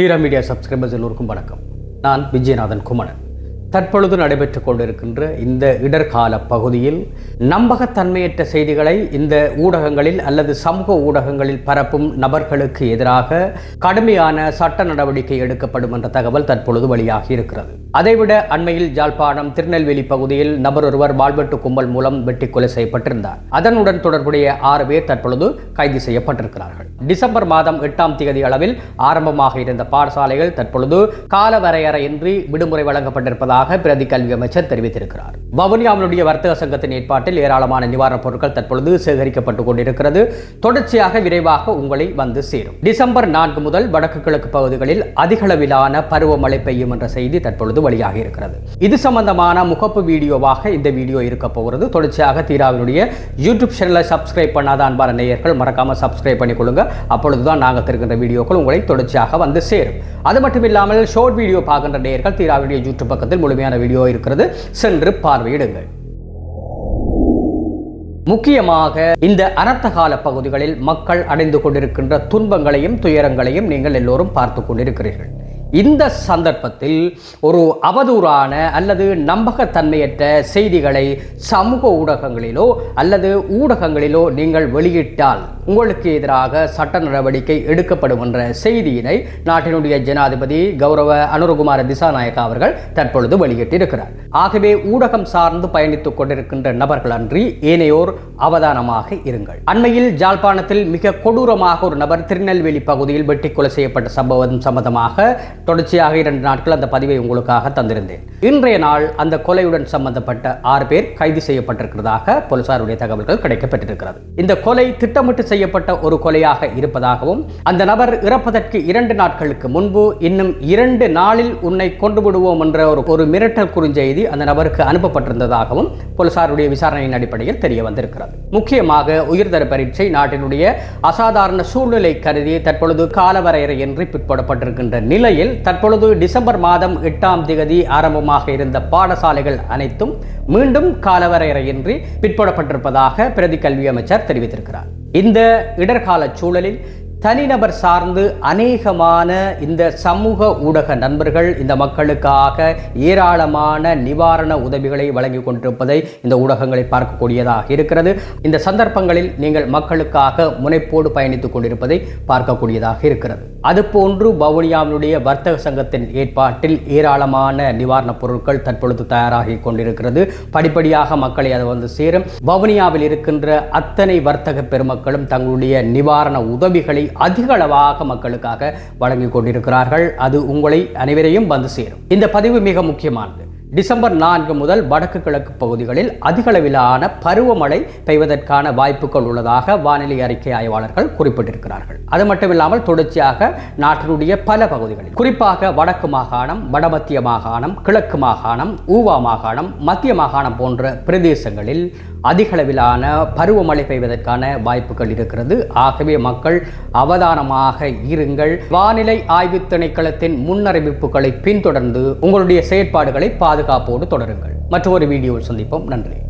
Heera media subscribers எல்லோருக்கும் வணக்கம். நான் விஜயநாதன் குமணன். தற்பொழுது நடைபெற்றுக் கொண்டிருக்கின்ற இந்த இடர்கால பகுதியில் நம்பகத்தன்மையற்ற செய்திகளை இந்த ஊடகங்களில் அல்லது சமூக ஊடகங்களில் பரப்பும் நபர்களுக்கு எதிராக கடுமையான சட்ட நடவடிக்கை எடுக்கப்படும் என்ற தகவல் தற்பொழுது வெளியாகி இருக்கிறது. அதைவிட அண்மையில் ஜாழ்ப்பாணம் திருநெல்வேலி பகுதியில் நபர் ஒருவர் வாழ்வெட்டு கும்பல் மூலம் வெட்டி கொலை செய்யப்பட்டிருந்தார். அதனுடன் தொடர்புடைய ஆறு பேர் தற்பொழுது கைது செய்யப்பட்டிருக்கிறார்கள். டிசம்பர் மாதம் எட்டாம் தேதி அளவில் ஆரம்பமாக இருந்த பாடசாலைகள் தற்பொழுது காலவரையறையின்றி விடுமுறை வழங்கப்பட்டிருப்பதாக வருவதாக பிரதி கல்வி அமைச்சர் தெரிவித்திருக்கிறார். வவுனியாவினுடைய வர்த்தக சங்கத்தின் ஏற்பாட்டில் ஏராளமான நிவாரணப் பொருட்கள் தற்பொழுது சேகரிக்கப்பட்டுக் கொண்டிருக்கிறது. தொடர்ச்சியாக விரைவாக உங்களை வந்து சேரும். டிசம்பர் நான்கு முதல் வடக்கு கிழக்கு பகுதிகளில் அதிகளவிலான பருவமழை பெய்யும் என்ற செய்தி தற்பொழுது வெளியாகி இருக்கிறது. இது சம்பந்தமான முகப்பு வீடியோவாக இந்த வீடியோ இருக்க போகிறது. தொடர்ச்சியாக தீராவினுடைய யூடியூப் சேனலை சப்ஸ்கிரைப் பண்ணாத அன்பான நேயர்கள் மறக்காம சப்ஸ்கிரைப் பண்ணிக்கொள்ளுங்க அப்பொழுதுதான் நாங்கள் தருகின்ற வீடியோக்கள் உங்களை தொடர்ச்சியாக வந்து சேரும். அது மட்டும் இல்லாமல் ஷோர்ட் வீடியோ பார்க்கின்ற நேயர்கள் தீராவினுடைய யூடியூப் பக்கத்தில் முழுமையான வீடியோ இருக்கிறது. சென்று பார்வையிடுங்கள். முக்கியமாக இந்த அனர்த்த கால பகுதிகளில் மக்கள் அடைந்து கொண்டிருக்கின்ற துன்பங்களையும் துயரங்களையும் நீங்கள் எல்லோரும் பார்த்து கொண்டிருக்கிறீர்கள். இந்த சந்தர்ப்பத்தில் ஒரு அவதூறான அல்லது நம்பகத்தன்மையற்ற செய்திகளை சமூக ஊடகங்களிலோ அல்லது ஊடகங்களிலோ நீங்கள் வெளியிட்டால் உங்களுக்கு எதிராக சட்ட நடவடிக்கை எடுக்கப்படும் என்ற செய்தியினை நாட்டினுடைய ஜனாதிபதி கௌரவ அனுரகுமார திசாநாயக்கா அவர்கள் தற்பொழுது வெளியிட்டிருக்கிறார். ஆகவே ஊடகம் சார்ந்து பயணித்துக் கொண்டிருக்கின்ற நபர்கள் அன்றி ஏனையோர் அவதானமாக இருங்கள். அண்மையில் ஜாழ்ப்பாணத்தில் மிக கொடூரமாக ஒரு நபர் திருநெல்வேலி பகுதியில் வெட்டி கொலை செய்யப்பட்ட சம்பவம் சம்பந்தமாக தொடர்ச்சியாக இரண்டு நாட்கள் அந்த பதிவை உங்களுக்காக தந்திருந்தேன். இன்றைய நாள் அந்த கொலையுடன் சம்பந்தப்பட்ட ஆறு பேர் கைது செய்யப்பட்டிருக்கிறதாக போலீசாருடைய தகவல்கள் கிடைக்கப்பட்டிருக்கிறது இந்த கொலை திட்டமிட்டு செய்யப்பட்ட ஒரு கொலையாக இருப்பதாகவும் அந்த நபர் இறப்பதற்கு இரண்டு நாட்களுக்கு முன்பு இன்னும் இரண்டு நாளில் உன்னை கொண்டு விடுவோம் என்ற ஒரு ஒரு மிரட்டல் குறுஞ்செய்தி அந்த நபருக்கு அனுப்பப்பட்டிருந்ததாகவும் போலீசாருடைய விசாரணையின் அடிப்படையில் தெரிய வந்திருக்கிறது. முக்கியமாக உயர்தர பரீட்சை நாட்டினுடைய அசாதாரண சூழ்நிலை கருதி தற்பொழுது காலவரையறையின்றி பிற்படப்பட்டிருக்கின்ற நிலையில் தற்பொழுது டிசம்பர் மாதம் எட்டாம் திகதி ஆரம்பமாக இருந்த பாடசாலைகள் அனைத்தும் மீண்டும் காலவரையறையின்றி பிற்படப்பட்டிருப்பதாக பிரதி கல்வி அமைச்சர் தெரிவித்திருக்கிறார். இந்த இடர்கால சூழலில் தனிநபர் சார்ந்து அநேகமான இந்த சமூக ஊடக நண்பர்கள் இந்த மக்களுக்காக ஏராளமான நிவாரண உதவிகளை வழங்கி கொண்டிருப்பதை இந்த ஊடகங்களை பார்க்கக்கூடியதாக இருக்கிறது. இந்த சந்தர்ப்பங்களில் நீங்கள் மக்களுக்காக முனைப்போடு பயணித்துக் கொண்டிருப்பதை பார்க்கக்கூடியதாக இருக்கிறது. அதுபோன்று வவுனியாவினுடைய வர்த்தக சங்கத்தின் ஏற்பாட்டில் ஏராளமான நிவாரணப் பொருட்கள் தற்பொழுது தயாராகி கொண்டிருக்கிறது. படிப்படியாக மக்களை அது வந்து சேரும். வவுனியாவில் இருக்கின்ற அத்தனை வர்த்தக பெருமக்களும் தங்களுடைய நிவாரண உதவிகளை அதிக அளவாக மக்களுக்காக வழங்கி கொண்டிருக்கிறார்கள் அது உங்களை அனைவரையும் வந்து சேரும். இந்த பதிவு மிக முக்கியமானது. டிசம்பர் நான்கு முதல் வடக்கு கிழக்கு பகுதிகளில் அதிகளவிலான பருவமழை பெய்வதற்கான வாய்ப்புகள் உள்ளதாக வானிலை அறிக்கை ஆய்வாளர்கள் குறிப்பிட்டிருக்கிறார்கள். அது மட்டுமில்லாமல் தொடர்ச்சியாக நாட்டினுடைய பல பகுதிகளில் குறிப்பாக வடக்கு மாகாணம் வடமத்திய மாகாணம் கிழக்கு மாகாணம் ஊவா மாகாணம் மத்திய மாகாணம் போன்ற பிரதேசங்களில் அதிகளவிலான பருவமழை பெய்வதற்கான வாய்ப்புகள் இருக்கிறது. ஆகவே மக்கள் அவதானமாக இருங்கள். வானிலை ஆய்வு திணைக்களத்தின் முன்னறிவிப்புகளை பின்தொடர்ந்து உங்களுடைய செயற்பாடுகளை பாதுகாப்போடு தொடருங்கள். மற்றொரு வீடியோவில் சந்திப்போம். நன்றி.